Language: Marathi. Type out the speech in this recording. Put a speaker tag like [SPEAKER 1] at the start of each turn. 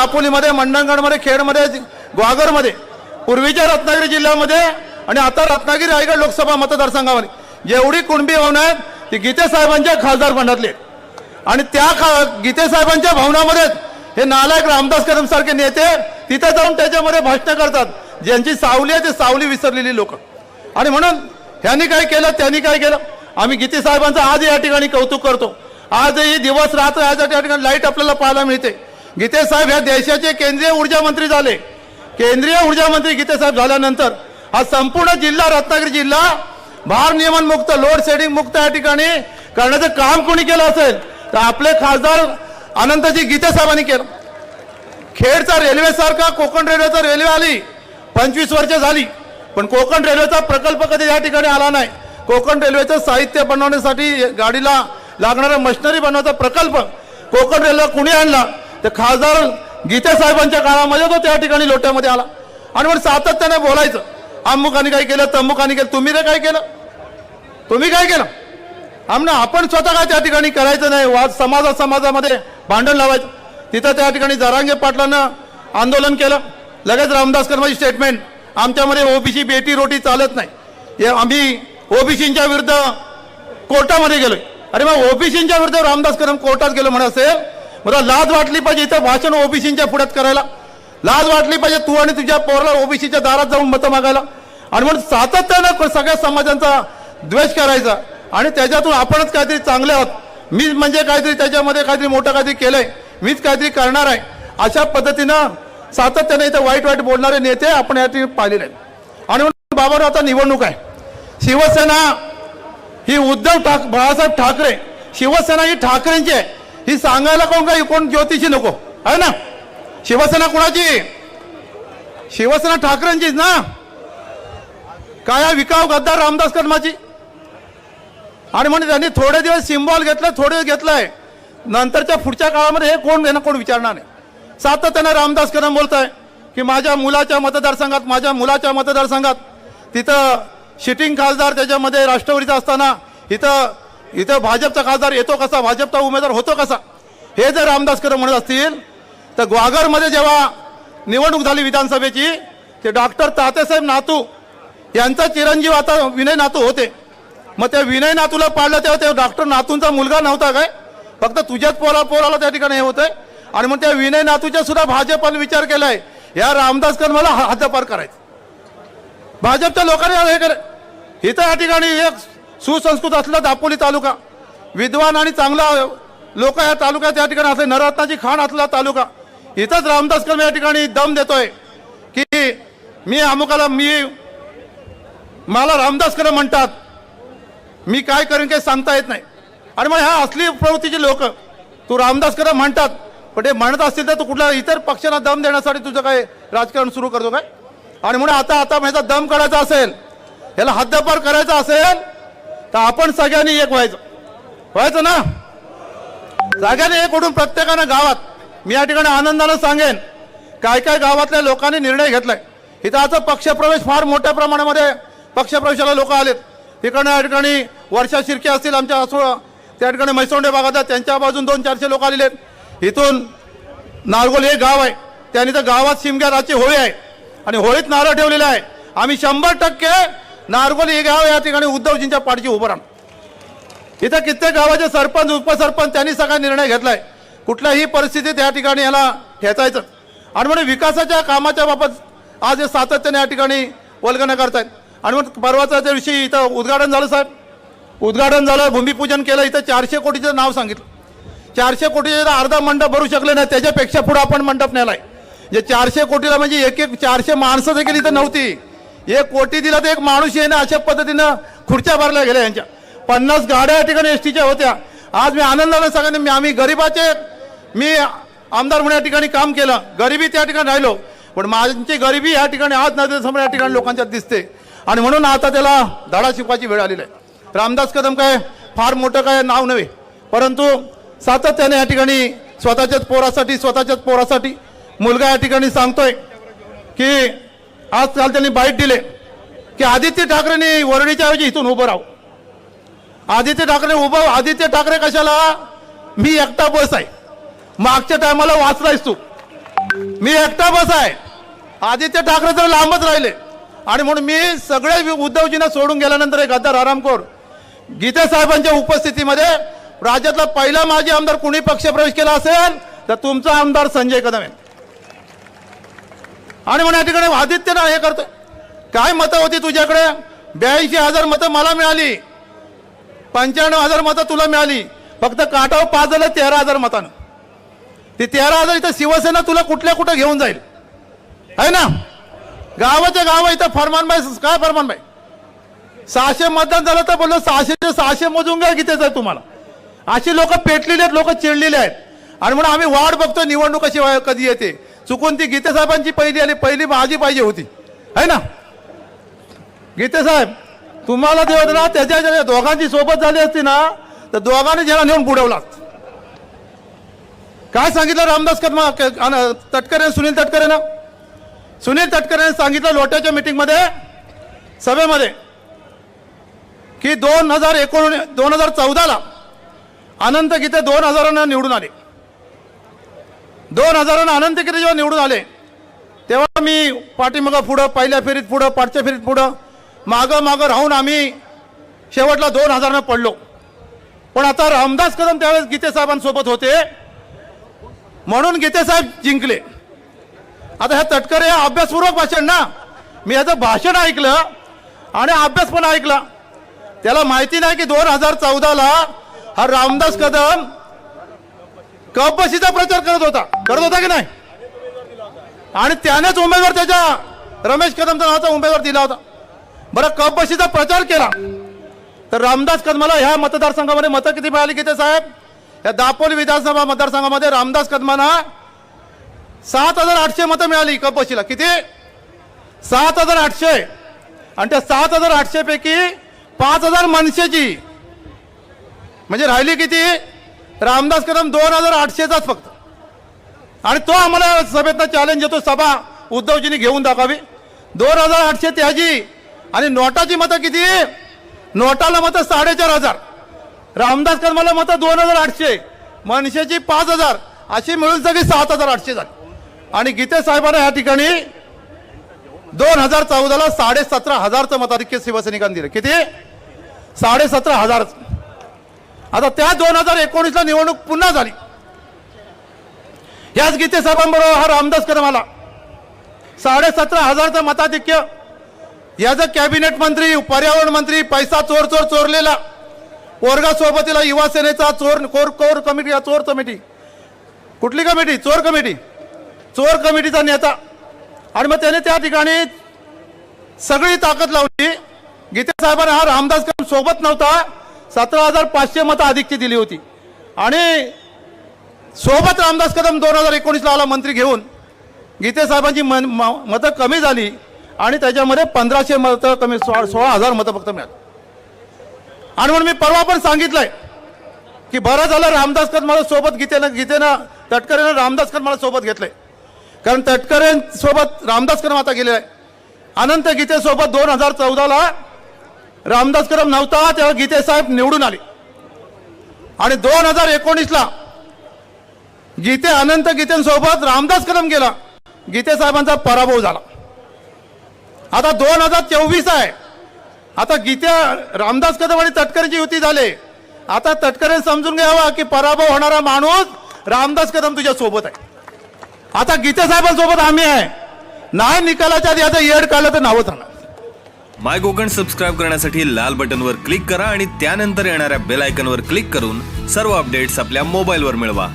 [SPEAKER 1] दापोलीमध्ये मंडणगडमध्ये खेडमध्ये ग्वागरमध्ये पूर्वीच्या रत्नागिरी जिल्ह्यामध्ये आणि आता रत्नागिरी रायगड लोकसभा मतदारसंघामध्ये. जेवढी कुणबी भवन आहेत ती गीतेसाहेबांच्या खासदार फंडातली आणि त्या खा गीतेसाहेबांच्या भवनामध्येच हे नालायक रामदास कदम सारखे नेते तिथे जाऊन त्याच्यामध्ये भाषणं करतात. ज्यांची सावली आहे ती सावली विसरलेली लोक. आणि म्हणून ह्यांनी काय केलं त्यांनी काय केलं? आम्ही गीतेसाहेबांचं आज या ठिकाणी कौतुक करतो. आजही दिवस रात्र आज या ठिकाणी लाइट आपल्याला पाहायला मिळते. गीते साहेब ह्या देशाचे केंद्रीय ऊर्जा मंत्री झाले. केंद्रीय ऊर्जा मंत्री गीते साहेब झाल्यानंतर हा संपूर्ण जिल्हा रत्नागिरी जिल्हा भार नियमन मुक्त लोड शेडिंग मुक्त या ठिकाणी करण्याचं काम कोणी केलं असेल तर आपले खासदार अनंतजी गीते साहेबांनी केलं. खेडचा रेल्वे सारखा कोकण रेल्वेचा रेल्वे आली पंचवीस वर्ष झाली पण कोकण रेल्वेचा प्रकल्प कधी या ठिकाणी आला नाही. कोकण रेल्वेचं साहित्य बनवण्यासाठी गाडीला लागणाऱ्या मशिनरी बनवायचा प्रकल्प कोकण रेल्वे कुणी आणला? तर खासदार गीते साहेबांच्या काळामध्ये तो त्या ठिकाणी लोट्यामध्ये आला. आणि मग सातत्याने बोलायचं अमुकाने काय केलं तमुकाने केलं तुम्ही काय केलं? तुम्ही काय केलं? आमना आपण स्वतः काय त्या ठिकाणी करायचं नाही वाद समाजा समाजामध्ये भांडण लावायचं. तिथं त्या ठिकाणी जरांगे पाटलानं आंदोलन केलं. लगेच रामदास कर्माची स्टेटमेंट आमच्यामध्ये ओबीसी बेटी रोटी चालत नाही. हे आम्ही ओबीसींच्या विरुद्ध कोर्टामध्ये गेलोय. अरे मग ओबीसींच्या विरुद्ध रामदास कदम कोर्टात गेलो म्हणा असेल मला लाज वाटली पाहिजे इथं भाषण ओबीसीच्या पुढ्यात करायला. लाज वाटली पाहिजे तू आणि तुझ्या पोराला ओबीसीच्या दारात जाऊन मतं मागायला. आणि म्हणून सातत्यानं सगळ्या समाजांचा द्वेष करायचा. आणि त्याच्यातून आपणच काहीतरी चांगले आहोत. मीच म्हणजे काहीतरी त्याच्यामध्ये काहीतरी मोठं काहीतरी केलंय. मीच काहीतरी करणार आहे. अशा पद्धतीनं सातत्याने इथं वाईट वाईट बोलणारे नेते आपण या ठिकाणी पाहिलेले आहेत. आणि म्हणून बाबांनो आता निवडणूक आहे. शिवसेना ही उद्धव ठाक बाळासाहेब ठाकरे शिवसेना ही ठाकरेंची आहे. ही सांगायला कोण काही कोण ज्योतिषी नको. आहे ना? शिवसेना कुणाची? शिवसेना ठाकरेंचीच ना? काय विकाव गद्दार रामदास कर्माची. आणि म्हणजे त्यांनी थोडे दिवस सिम्बॉल घेतलं थोडे दिवस घेतलंय. नंतरच्या पुढच्या काळामध्ये हे कोण घेणं कोण विचारणार नाही सातत्यानं रामदास कदम बोलत आहे की माझ्या मुलाच्या मतदारसंघात माझ्या मुलाच्या मतदारसंघात तिथं शिटिंग खासदार त्याच्यामध्ये राष्ट्रवादीचा असताना इथं इथं भाजपचा खासदार येतो कसा? भाजपचा उमेदवार होतो कसा? हे जर रामदास कदम म्हणत असतील तर ग्वागरमध्ये जेव्हा निवडणूक झाली विधानसभेची ते डॉक्टर तातेसाहेब नातू यांचा चिरंजीव आता विनय नातू होते. मग त्या विनय नातूला पाडलं तेव्हा ते डॉक्टर नातूंचा मुलगा नव्हता काय? फक्त तुझ्याच पोरा पोराला त्या ठिकाणी हे होतंय. आणि मग त्या विनय नातूच्या सुद्धा भाजपाने विचार केलाय या रामदास कर्माला हद्दपार करायचं. भाजपच्या लोकांनी हे करे इथं या ठिकाणी एक सुसंस्कृत असलं दापोली तालुका. विद्वान आणि चांगला लोक या तालुक्यात या ठिकाणी असले नररत्नाची खाण असलेला तालुका. इथंच रामदास कदम या ठिकाणी दम देतोय की मी अमुकाला मी मला रामदास कदम म्हणतात. मी काय करेन काही सांगता येत नाही. आणि मग ह्या असली प्रवृत्तीचे लोक तू रामदास कदम म्हणतात पण ते म्हणत असतील तर तू कुठल्या इतर पक्षांना दम देण्यासाठी तुझं काय राजकारण सुरू करतो काय? आणि म्हणून आता आता ह्याचा दम करायचा असेल ह्याला हद्दपार करायचा असेल तर आपण सगळ्यांनी एक व्हायचं. व्हायचं ना? सगळ्यांनी एक कुठून प्रत्येकानं गावात मी या ठिकाणी आनंदानं सांगेन काय काय गावातल्या लोकांनी निर्णय घेतलाय. इथं आता पक्षप्रवेश फार मोठ्या प्रमाणामध्ये पक्षप्रवेशाला लोक आलेत. तिकडनं या ठिकाणी वर्षा शिर्के असतील आमच्या असो त्या ठिकाणी म्हैसोंडे भागात आहेत, त्यांच्या बाजून दोन चारशे लोक आलेले आहेत. इथून नारगोल हे गाव आहे. त्यांनी तर गावात शिमग्या रातची होळी आहे. आणि होळीत नारळ ठेवलेला आहे. आम्ही शंभर टक्के नारगोल हे गाव या ठिकाणी उद्धवजींच्या पाठीची उभं राहणार. इथं कित्येक गावाचे सरपंच उपसरपंच त्यांनी सगळा निर्णय घेतलाय. कुठल्याही परिस्थितीत या ठिकाणी याला ठेचायचं. आणि म्हणून विकासाच्या कामाच्या बाबत आज हे सातत्याने या ठिकाणी वल्गना करतायत. आणि मग त्या दिवशी इथं उद्घाटन झालं साहेब. उद्घाटन झालं भूमिपूजन केलं इथं चारशे कोटीचं नाव सांगितलं. चारशे कोटीचे अर्धा मंडप भरू शकले नाही त्याच्यापेक्षा पुढे आपण मंडप नेलाय. जे चारशे कोटीला म्हणजे एक एक चारशे माणसं देखील इथं नव्हती. एक कोटी दिला तर एक माणूस येणं अशा पद्धतीनं खुर्च्या भरल्या गेल्या यांच्या. पन्नास गाड्या या ठिकाणी एस टीच्या होत्या. आज मी आनंदाने सगळ्यांनी मी आम्ही गरिबाचे मी आमदार म्हणून या ठिकाणी काम केलं. गरिबी त्या ठिकाणी राहिलो. पण माझी गरिबी या ठिकाणी आज नजरेसमोर या ठिकाणी लोकांच्यात दिसते. आणि म्हणून आता त्याला धडा शिकवायची वेळ आलेली आहे. रामदास कदम काय फार मोठं काय नाव नव्हे. परंतु सातत्याने या ठिकाणी स्वतःच्याच पोरासाठी स्वतःच्याच पोरासाठी मुलगा या ठिकाणी सांगतोय की आज काल त्यांनी बाईट दिले. की आदित्य ठाकरेंनी वरडीच्या ऐवजी इथून उभं राहू आदित्य ठाकरे उभं आदित्य ठाकरे कशाला? मी एकटा बस आहे. मागच्या टायमाला वाचलायस तू. मी एकटा बस आहे. आदित्य ठाकरे तर लांबच राहिले. आणि म्हणून मी सगळे उद्धवजींना सोडून गेल्यानंतर एक गद्दार आरामखोर. गीते साहेबांच्या उपस्थितीमध्ये राज्यातला पहिला माजी आमदार कुणी पक्षप्रवेश केला असेल तर तुमचा आमदार संजय कदम आहे. आणि म्हणून या ठिकाणी आदित्य ना हे करतो काय मतं होती तुझ्याकडे? ब्याऐंशी हजार मतं मला मिळाली. पंच्याण्णव हजार मतं तुला मिळाली. फक्त काटाव पाच झालं तेरा हजार मतानं. ते तेरा हजार इथं शिवसेना तुला कुठल्या कुठं घेऊन जाईल? आहे ना? गावाच्या गाव इथं फरमानबाई काय फरमानबाई? सहाशे मतदान झालं तर बोललो सहाशेचे सहाशे मोजून घ्या किती आहे तुम्हाला. अशी लोक पेटलेली आहेत लोक चिडलेले आहेत. आणि म्हणून आम्ही वाट बघतो निवडणूक कशी कधी येते. चुकून ती गीतेसाहेबांची पहिली आली पहिली माझी पाहिजे होती. है ना? गीतेसाहेब तुम्हाला ते होतं ना त्याच्या दोघांची सोबत झाली असती ना तर दोघांनी ज्याला नेऊन बुडवला. काय सांगितलं रामदास कदमा तटकरे सुनील तटकरे ना सुनील तटकरेने सांगितलं लोट्याच्या मीटिंगमध्ये सभेमध्ये की दोन हजार एकोण दोन हजार चौदाला अनंत गीते दोन हजारांना निवडून आले. दोन हजारांना अनंत गीते जेव्हा निवडून आले तेव्हा मी पाठीमागा पुढं पहिल्या फेरीत पुढं पाठच्या फेरीत पुढं मागं मागं राहून आम्ही शेवटला दोन हजारनं पडलो. पण आता रामदास कदम त्यावेळेस गीतेसाहेबांसोबत होते. म्हणून गीतेसाहेब जिंकले. आता ह्या तटकरे हे अभ्यासपूर्वक भाषण ना. मी याचं भाषण ऐकलं आणि अभ्यास पण ऐकला. त्याला माहिती नाही की दोन हजार चौदाला हा रामदास कदम कपशीचा प्रचार करत होता. करत होता की नाही? आणि त्यानेच उमेदवार त्याच्या रमेश कदमचा नावाचा उमेदवार दिला होता. बरं कपबशीचा प्रचार केला. तर रामदास कदमाला ह्या मतदारसंघामध्ये मतं किती मिळाली किती साहेब? या दापोली विधानसभा मतदारसंघामध्ये रामदास कदमांना सात हजार आठशे मतं मिळाली कपबशीला किती? सात हजार आठशे. आणि त्या सात हजार आठशेपैकी पाच हजार मनसेची. म्हणजे राहिली किती? रामदास कदम दोन हजार आठशेचाच फक्त. आणि तो आम्हाला सभेतनं चॅलेंज येतो सभा उद्धवजींनी घेऊन दाखवावी. दोन हजार आठशे त्याची आणि नोटाची मतं किती? नोटाला मतं साडेचार हजार. रामदास कदमाला मतं दोन हजार आठशे. मनसेची पाच हजार. अशी मिळून सगळी सात हजार आठशे झाली. आणि गीते साहेबांना या ठिकाणी दोन हजार चौदाला साडे सतरा हजारचं मताधिक्य शिवसैनिकांनी दिलं. किती? साडे सतरा हजार. आता त्या दोन हजार एकोणीसला निवडणूक पुन्हा झाली. याच गीते साहेबांबरोबर हा रामदास कदमाला साडेसतरा साडे सतरा हजारचं मताधिक्य याचं कॅबिनेट मंत्री पर्यावरण मंत्री पैसा चोर चोर चोरलेला पोरगा सोबतीला युवा सेनेचा चोर कोर कोर कमिटी चोर कमिटी. कुठली कमिटी? चोर कमिटी. चोर कमिटीचा नेता. आणि मग त्याने त्या ठिकाणी सगळी ताकद लावली. गीते साहेबांना हा रामदास कदम सोबत नव्हता. सतरा हजार पाचशे मतं अधिकची दिली होती. आणि सोबत रामदास कदम दोन हजार एकोणीसला आला मंत्री घेऊन. गीते साहेबांची मन म- मतं कमी झाली. आणि त्याच्यामध्ये पंधराशे मतं कमी सोळा सोळा हजार मतं फक्त मिळाली. आणि म्हणून मी परवा पण सांगितलंय की बरं झालं रामदास कदमाला सोबत गीतेनं गीतेनं तटकरेनं रामदास कदमाला सोबत घेतलंय. कारण तटकरे सोबत रामदास कदम आता गेलेला आहे अनंत गीतेसोबत दोन हजार चौदाला रामदास कदम नव्हता तेव्हा गीते साहेब निवडून आले. आणि दोन हजार एकोणीसला गीते अनंत गीतेंसोबत रामदास कदम गेला. गीते साहेबांचा पराभव झाला. आता दोन हजार चोवीस आहे. आता गीत्या रामदास कदम आणि तटकरेंची युती झाले. आता तटकरे समजून घ्यावा की पराभव होणारा माणूस रामदास कदम तुझ्या सोबत आहे. आता गीते साहेबांसोबत आम्ही आहे. नाही निकालाच्या आधी आता येड काढलं तर नावच राहणार
[SPEAKER 2] माय कोकण सबस्क्राईब करण्यासाठी लाल बटनवर क्लिक करा आणि त्यानंतर येणाऱ्या बेल आयकनवर क्लिक करून सर्व अपडेट्स आपल्या मोबाईलवर मिळवा.